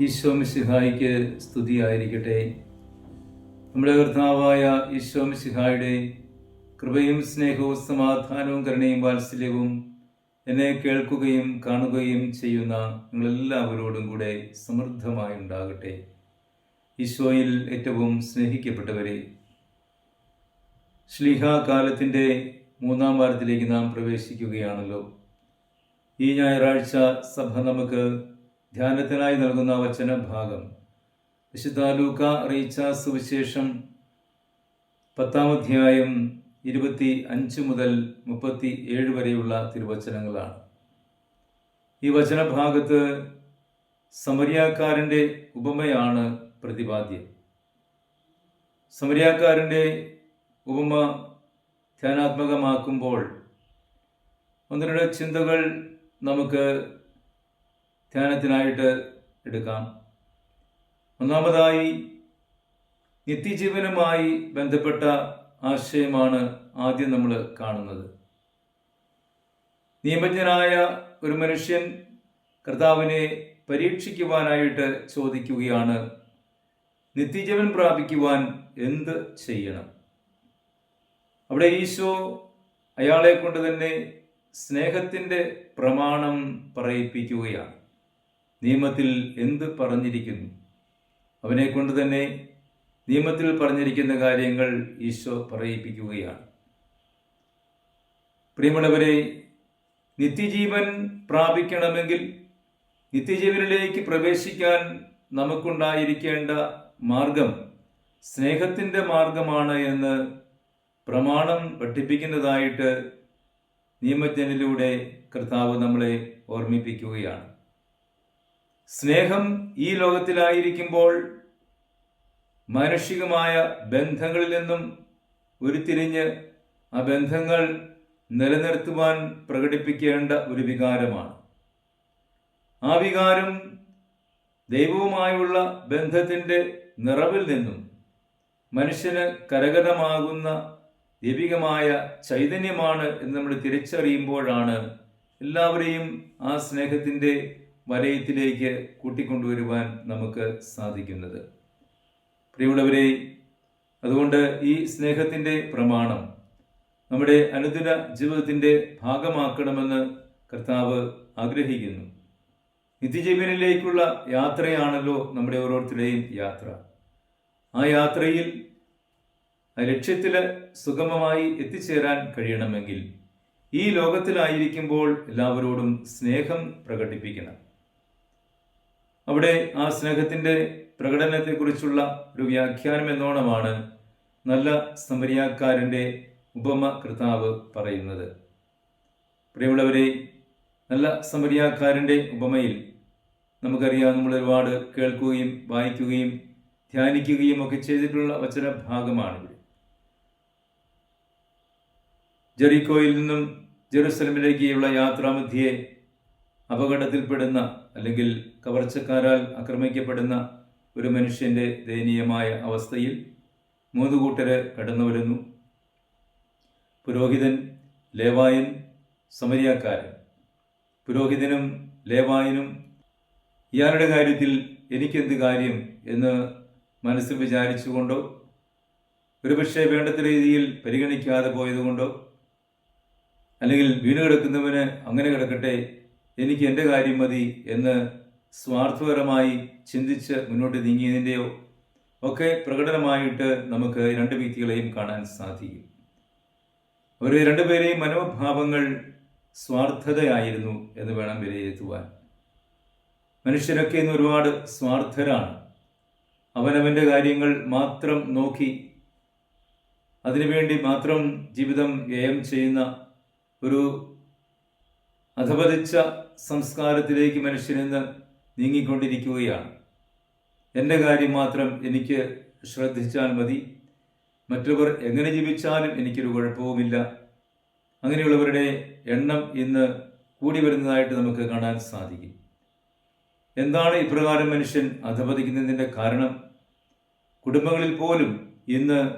ഈശോ മിശിഹായിക്ക് സ്തുതിയായിരിക്കട്ടെ. നമ്മുടെ കർത്താവായ ഈശോ മിസിഹായുടെ കൃപയും സ്നേഹവും സമാധാനവും കരുണയും വാത്സല്യവും എന്നെ കേൾക്കുകയും കാണുകയും ചെയ്യുന്ന നിങ്ങളെല്ലാവരോടും കൂടെ സമൃദ്ധമായി ഉണ്ടാകട്ടെ. ഈശോയിൽ ഏറ്റവും സ്നേഹിക്കപ്പെട്ടവരെ ശ്ലീഹാകാലത്തിന്റെ മൂന്നാം വാരത്തിലേക്ക് നാം പ്രവേശിക്കുകയാണല്ലോ. ഈ ഞായറാഴ്ച സഭ നമുക്ക് ധ്യാനത്തിനായി നൽകുന്ന വചനഭാഗം വിശുദ്ധ ലൂക്ക അറിയിച്ച സുവിശേഷം പത്താം അധ്യായം ഇരുപത്തി അഞ്ച് മുതൽ മുപ്പത്തി ഏഴ് വരെയുള്ള തിരുവചനങ്ങളാണ്. ഈ വചനഭാഗത്ത് സമരിയാക്കാരന്റെ ഉപമയാണ് പ്രതിപാദ്യം. സമരിയാക്കാരന്റെ ഉപമ ധ്യാനാത്മകമാക്കുമ്പോൾ ഒന്നിനുടെ ചിന്തകൾ നമുക്ക് ധ്യാനത്തിനായിട്ട് എടുക്കാം. ഒന്നാമതായി നിത്യജീവനുമായി ബന്ധപ്പെട്ട ആശയമാണ് ആദ്യം നമ്മൾ കാണുന്നത്. നിയമജ്ഞനായ ഒരു മനുഷ്യൻ കർത്താവിനെ പരീക്ഷിക്കുവാനായിട്ട് ചോദിക്കുകയാണ് നിത്യജീവൻ പ്രാപിക്കുവാൻ എന്ത് ചെയ്യണം? അവിടെ ഈശോ അയാളെ കൊണ്ട് തന്നെ സ്നേഹത്തിന്റെ പ്രമാണം പറയിപ്പിക്കുകയാണ്. നിയമത്തിൽ എന്ത് പറഞ്ഞിരിക്കുന്നു? അവനെ കൊണ്ട് തന്നെ നിയമത്തിൽ പറഞ്ഞിരിക്കുന്ന കാര്യങ്ങൾ ഈശോ പറയിപ്പിക്കുകയാണ്. പ്രിയമുള്ളവരെ നിത്യജീവൻ പ്രാപിക്കണമെങ്കിൽ നിത്യജീവനിലേക്ക് പ്രവേശിക്കാൻ നമുക്കുണ്ടായിരിക്കേണ്ട മാർഗം സ്നേഹത്തിന്റെ മാർഗമാണ് എന്ന് പ്രമാണം പഠിപ്പിക്കുന്നതായിട്ട് നിയമജ്ഞനിലൂടെ കർത്താവ് നമ്മളെ ഓർമ്മിപ്പിക്കുകയാണ്. സ്നേഹം ഈ ലോകത്തിലായിരിക്കുമ്പോൾ മാനുഷികമായ ബന്ധങ്ങളിൽ നിന്നും ഉരുത്തിരിഞ്ഞ് ആ ബന്ധങ്ങൾ നിലനിർത്തുവാൻ പ്രകടിപ്പിക്കേണ്ട ഒരു വികാരമാണ്. ആ വികാരം ദൈവവുമായുള്ള ബന്ധത്തിന്റെ നിറവിൽ നിന്നും മനുഷ്യന് കരകതമാകുന്ന ദൈവികമായ ചൈതന്യമാണ് എന്ന് നമ്മൾ തിരിച്ചറിയുമ്പോഴാണ് എല്ലാവരെയും ആ സ്നേഹത്തിന്റെ വലയത്തിലേക്ക് കൂട്ടിക്കൊണ്ടുവരുവാൻ നമുക്ക് സാധിക്കുന്നത്. പ്രിയമുള്ളവരെ അതുകൊണ്ട് ഈ സ്നേഹത്തിന്റെ പ്രമാണം നമ്മുടെ അനുദിന ജീവിതത്തിന്റെ ഭാഗമാക്കണമെന്ന് കർത്താവ് ആഗ്രഹിക്കുന്നു. നിത്യജീവനിലേക്കുള്ള യാത്രയാണല്ലോ നമ്മുടെ ഓരോരുത്തരുടെയും യാത്ര. ആ യാത്രയിൽ ആ ലക്ഷ്യത്തിൽ സുഗമമായി എത്തിച്ചേരാൻ കഴിയണമെങ്കിൽ ഈ ലോകത്തിലായിരിക്കുമ്പോൾ എല്ലാവരോടും സ്നേഹം പ്രകടിപ്പിക്കണം. അവിടെ ആ സ്നേഹത്തിന്റെ പ്രകടനത്തെക്കുറിച്ചുള്ള ഒരു വ്യാഖ്യാനം എന്നോണമാണ് നല്ല സമരിയാക്കാരന്റെ ഉപമ കർത്താവ് പറയുന്നത്. പ്രിയമുള്ളവരെ നല്ല സമരിയാക്കാരന്റെ ഉപമയിൽ നമുക്കറിയാം നമ്മൾ ഒരുപാട് കേൾക്കുകയും വായിക്കുകയും ധ്യാനിക്കുകയും ഒക്കെ ചെയ്തിട്ടുള്ള വചന ഭാഗമാണിത്. ജെറിക്കോയിൽ നിന്നും ജെറുസലമിലേക്കുള്ള യാത്രാമധ്യേ അപകടത്തിൽപ്പെടുന്ന അല്ലെങ്കിൽ കവർച്ചക്കാരാൽ ആക്രമിക്കപ്പെടുന്ന ഒരു മനുഷ്യന്റെ ദയനീയമായ അവസ്ഥയിൽ മൂന്ന് കൂട്ടര് കടന്നു വരുന്നു പുരോഹിതൻ ലേവായൻ സമരിയാക്കാരൻ. പുരോഹിതനും ലേവായനും ഇയാളുടെ കാര്യത്തിൽ എനിക്കെന്ത് കാര്യം? എന്ന് മനസ്സിൽ വിചാരിച്ചുകൊണ്ടോ ഒരുപക്ഷെ വേണ്ടത്ര രീതിയിൽ പരിഗണിക്കാതെ പോയതുകൊണ്ടോ അല്ലെങ്കിൽ വീണ് കിടക്കുന്നവന് അങ്ങനെ കിടക്കട്ടെ എനിക്ക് എന്റെ കാര്യം മതി എന്ന് സ്വാർത്ഥപരമായി ചിന്തിച്ച് മുന്നോട്ട് നീങ്ങിയതിന്റെയോ ഒക്കെ പ്രകടനമായിട്ട് നമുക്ക് രണ്ട് വ്യക്തികളെയും കാണാൻ സാധിക്കും. അവർ രണ്ടുപേരെയും മനോഭാവങ്ങൾ സ്വാർത്ഥതയായിരുന്നു എന്ന് വേണം വിലയിരുത്തുവാൻ. മനുഷ്യരൊക്കെ ഇന്ന് ഒരുപാട് സ്വാർത്ഥരാണ്. അവനവന്റെ കാര്യങ്ങൾ മാത്രം നോക്കി അതിനുവേണ്ടി മാത്രം ജീവിതം വ്യയം ചെയ്യുന്ന ഒരു അധപതിച്ച സംസ്കാരത്തിലേക്ക് മനുഷ്യനിന്ന് നീങ്ങിക്കൊണ്ടിരിക്കുകയാണ്. എന്റെ കാര്യം മാത്രം എനിക്ക് ശ്രദ്ധിച്ചാൽ മതി. മറ്റവർ എങ്ങനെ ജീവിച്ചാലും എനിക്കൊരു കുഴപ്പവുമില്ല. അങ്ങനെയുള്ളവരുടെ എണ്ണം ഇന്ന് കൂടി വരുന്നതായിട്ട് നമുക്ക് കാണാൻ സാധിക്കും. എന്താണ് ഇപ്രകാരം മനുഷ്യൻ അധപതിക്കുന്നതിന്റെ കാരണം? കുടുംബങ്ങളിൽ പോലും ഇന്ന്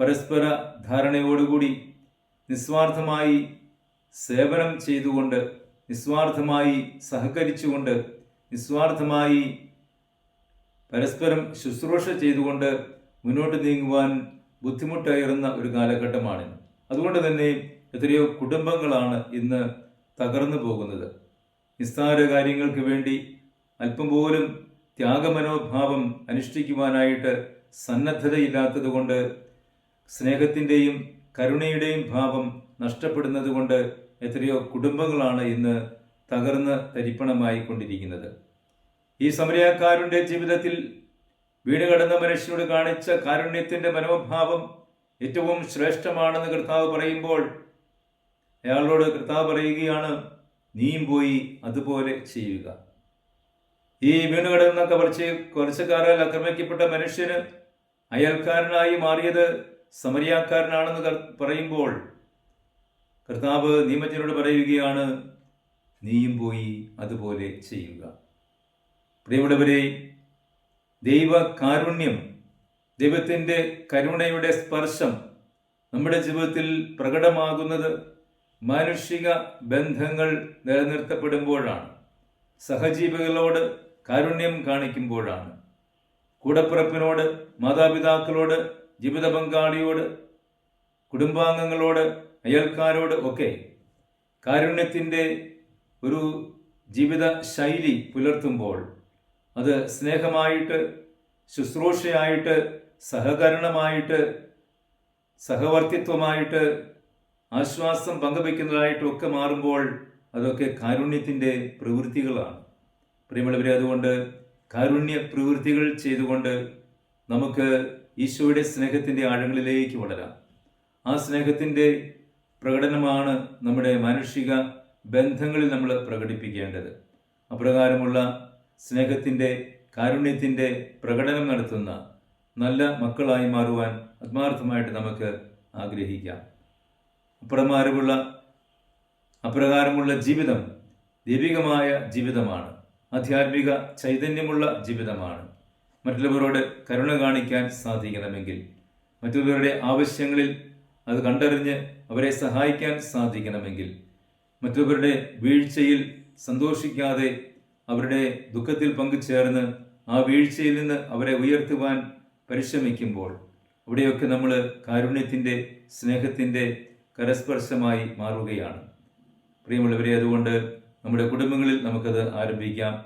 പരസ്പര ധാരണയോടുകൂടി നിസ്വാർത്ഥമായി സേവനം ചെയ്തുകൊണ്ട് നിസ്വാർത്ഥമായി സഹകരിച്ചുകൊണ്ട് നിസ്വാർത്ഥമായി പരസ്പരം ശുശ്രൂഷ ചെയ്തുകൊണ്ട് മുന്നോട്ട് നീങ്ങുവാൻ ബുദ്ധിമുട്ടേറുന്ന ഒരു കാലഘട്ടമാണ്. അതുകൊണ്ട് തന്നെ എത്രയോ കുടുംബങ്ങളാണ് ഇന്ന് തകർന്നു പോകുന്നത്. നിസ്സാര കാര്യങ്ങൾക്ക് വേണ്ടി അല്പം പോലും ത്യാഗമനോഭാവം അനുഷ്ഠിക്കുവാനായിട്ട് സന്നദ്ധതയില്ലാത്തത് കൊണ്ട് സ്നേഹത്തിന്റെയും കരുണയുടെയും ഭാവം നഷ്ടപ്പെടുന്നത് കൊണ്ട് എത്രയോ കുടുംബങ്ങളാണ് ഇന്ന് തകർന്ന് തരിപ്പണമായി കൊണ്ടിരിക്കുന്നത് ഈ സമരക്കാരുടെ ജീവിതത്തിൽ വീട് കടന്ന മനുഷ്യനോട് കാണിച്ച കാരുണ്യത്തിന്റെ മനോഭാവം ഏറ്റവും ശ്രേഷ്ഠമാണെന്ന് കർത്താവ് പറയുമ്പോൾ അയാളോട് കർത്താവ് പറയുകയാണ് നീയും പോയി അതുപോലെ ചെയ്യുക. ഈ വീണ് കിടന്ന കവർച്ച കുറച്ചക്കാരാൽ ആക്രമിക്കപ്പെട്ട മനുഷ്യന് അയൽക്കാരനായി മാറിയത് സമരിയാക്കാരനാണെന്ന് പറയുമ്പോൾ കർത്താവ് നിയമജ്ഞനോട് പറയുകയാണ് നീയും പോയി അതുപോലെ ചെയ്യുക. പ്രിയമുള്ളവരെ ദൈവ കാരുണ്യം ദൈവത്തിന്റെ കരുണയുടെ സ്പർശം നമ്മുടെ ജീവിതത്തിൽ പ്രകടമാകുന്നത് മാനുഷിക ബന്ധങ്ങൾ നിലനിർത്തപ്പെടുമ്പോഴാണ്. സഹജീവികളോട് കാരുണ്യം കാണിക്കുമ്പോഴാണ്. കൂടപ്പിറപ്പിനോട് മാതാപിതാക്കളോട് ജീവിത പങ്കാളിയോട് കുടുംബാംഗങ്ങളോട് അയൽക്കാരോട് ഒക്കെ കാരുണ്യത്തിന്റെ ഒരു ജീവിത ശൈലി പുലർത്തുമ്പോൾ അത് സ്നേഹമായിട്ട് ശുശ്രൂഷയായിട്ട് സഹകരണമായിട്ട് സഹവർത്തിത്വമായിട്ട് ആശ്വാസം പങ്കുവയ്ക്കുന്നതായിട്ടൊക്കെ മാറുമ്പോൾ അതൊക്കെ കാരുണ്യത്തിന്റെ പ്രവൃത്തികളാണ്. പ്രിയമുള്ളവരെ അതുകൊണ്ട് കാരുണ്യ പ്രവൃത്തികൾ ചെയ്തുകൊണ്ട് നമുക്ക് ഈശോയുടെ സ്നേഹത്തിന്റെ ആഴങ്ങളിലേക്ക് വളരാം. ആ സ്നേഹത്തിന്റെ പ്രകടനമാണ് നമ്മുടെ മാനുഷിക ബന്ധങ്ങളിൽ നമ്മൾ പ്രകടിപ്പിക്കേണ്ടത്. അപ്രകാരമുള്ള സ്നേഹത്തിന്റെ കാരുണ്യത്തിന്റെ പ്രകടനം നടത്തുന്ന നല്ല മക്കളായി മാറുവാൻ ആത്മാർത്ഥമായിട്ട് നമുക്ക് ആഗ്രഹിക്കാം. അപ്രമാരമുള്ള അപ്രകാരമുള്ള ജീവിതം ദൈവികമായ ജീവിതമാണ്. ആധ്യാത്മിക ചൈതന്യമുള്ള ജീവിതമാണ്. മറ്റുള്ളവരോട് കരുണ കാണിക്കാൻ സാധിക്കണമെങ്കിൽ മറ്റുള്ളവരുടെ ആവശ്യങ്ങളിൽ അത് കണ്ടറിഞ്ഞ് അവരെ സഹായിക്കാൻ സാധിക്കണമെങ്കിൽ മറ്റുള്ളവരുടെ വീഴ്ചയിൽ സന്തോഷിക്കാതെ അവരുടെ ദുഃഖത്തിൽ പങ്കുചേർന്ന് ആ വീഴ്ചയിൽ നിന്ന് അവരെ ഉയർത്തുവാൻ പരിശ്രമിക്കുമ്പോൾ അവിടെയൊക്കെ നമ്മൾ കാരുണ്യത്തിന്റെ സ്നേഹത്തിന്റെ കരസ്പർശമായി മാറുകയാണ്. പ്രിയമുള്ളവരെ അതുകൊണ്ട് നമ്മുടെ കുടുംബങ്ങളിൽ നമുക്കത് ആരംഭിക്കാം.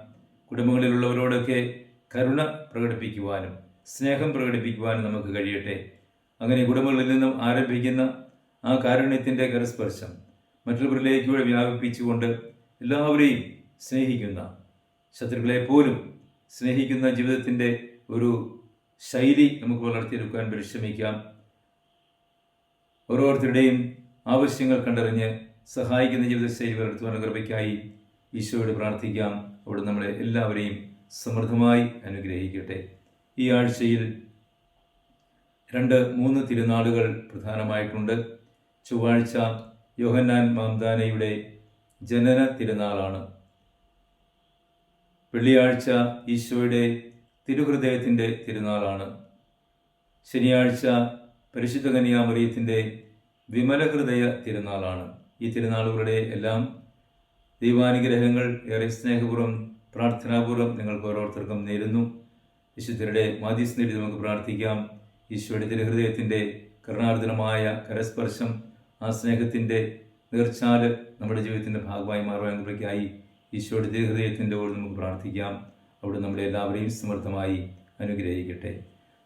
കുടുംബങ്ങളിലുള്ളവരോടൊക്കെ കരുണ പ്രകടിപ്പിക്കുവാനും സ്നേഹം പ്രകടിപ്പിക്കുവാനും നമുക്ക് കഴിയട്ടെ. അങ്ങനെ കുടുംബങ്ങളിൽ നിന്നും ആരംഭിക്കുന്ന ആ കാരുണ്യത്തിന്റെ കരസ്പർശം മറ്റുള്ളവരിലേക്ക് വ്യാപിപ്പിച്ചുകൊണ്ട് എല്ലാവരെയും സ്നേഹിക്കുന്ന ശത്രുക്കളെ പോലും സ്നേഹിക്കുന്ന ജീവിതത്തിന്റെ ഒരു ശൈലി നമുക്ക് വളർത്തിയെടുക്കാൻ പരിശ്രമിക്കാം. ഓരോരുത്തരുടെയും ആവശ്യങ്ങൾ കണ്ടറിഞ്ഞ് സഹായിക്കുന്ന ജീവിതശൈലി വളർത്തുവാൻ കൃപയ്ക്കായി ഈശോയോട് പ്രാർത്ഥിക്കാം. അവിടെ നമ്മളെ എല്ലാവരെയും സമൃദ്ധമായി അനുഗ്രഹിക്കട്ടെ. ഈ ആഴ്ചയിൽ രണ്ട് മൂന്ന് തിരുനാളുകൾ പ്രധാനമായിട്ടുണ്ട്. ചൊവ്വാഴ്ച യോഹന്നാൻ മാംദാനയുടെ ജനന തിരുനാളാണ്. വെള്ളിയാഴ്ച ഈശോയുടെ തിരുഹൃദയത്തിന്റെ തിരുനാളാണ്. ശനിയാഴ്ച പരിശുദ്ധ കന്യാമറിയത്തിന്റെ വിമലഹൃദയ തിരുനാളാണ്. ഈ തിരുനാളുകളുടെ എല്ലാം ദൈവാനുഗ്രഹങ്ങൾ ഏറെ സ്നേഹപൂർവം പ്രാർത്ഥനാപൂർവം നിങ്ങൾക്ക് ഓരോരുത്തർക്കും നേരുന്നു. വിശുദ്ധരുടെ മാധ്യസ് നേടി നമുക്ക് പ്രാർത്ഥിക്കാം. ഈശോയുടെ തിരുഹൃദയത്തിന്റെ കരുണാർദ്ദനമായ കരസ്പർശം ആ സ്നേഹത്തിന്റെ നേർച്ചാൽ നമ്മുടെ ജീവിതത്തിന്റെ ഭാഗമായി മാറുവാൻ കൃപയ്ക്കായി ഈശോയുടെ ദീർഘദയത്തിന്റെ ഓട് നമുക്ക് പ്രാർത്ഥിക്കാം. അവിടെ നമ്മളെ എല്ലാവരെയും സമൃദ്ധമായി അനുഗ്രഹിക്കട്ടെ.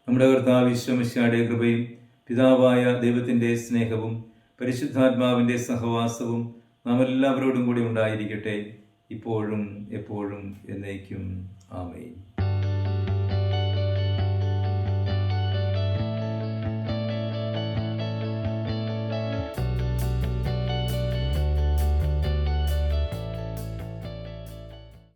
നമ്മുടെ കർത്താവ് വിശ്വമിശായുടെ കൃപയും പിതാവായ ദൈവത്തിന്റെ സ്നേഹവും പരിശുദ്ധാത്മാവിന്റെ സഹവാസവും നാം എല്ലാവരോടും കൂടി ഉണ്ടായിരിക്കട്ടെ. ഇപ്പോഴും എപ്പോഴും എന്നേക്കും. ആമേൻ.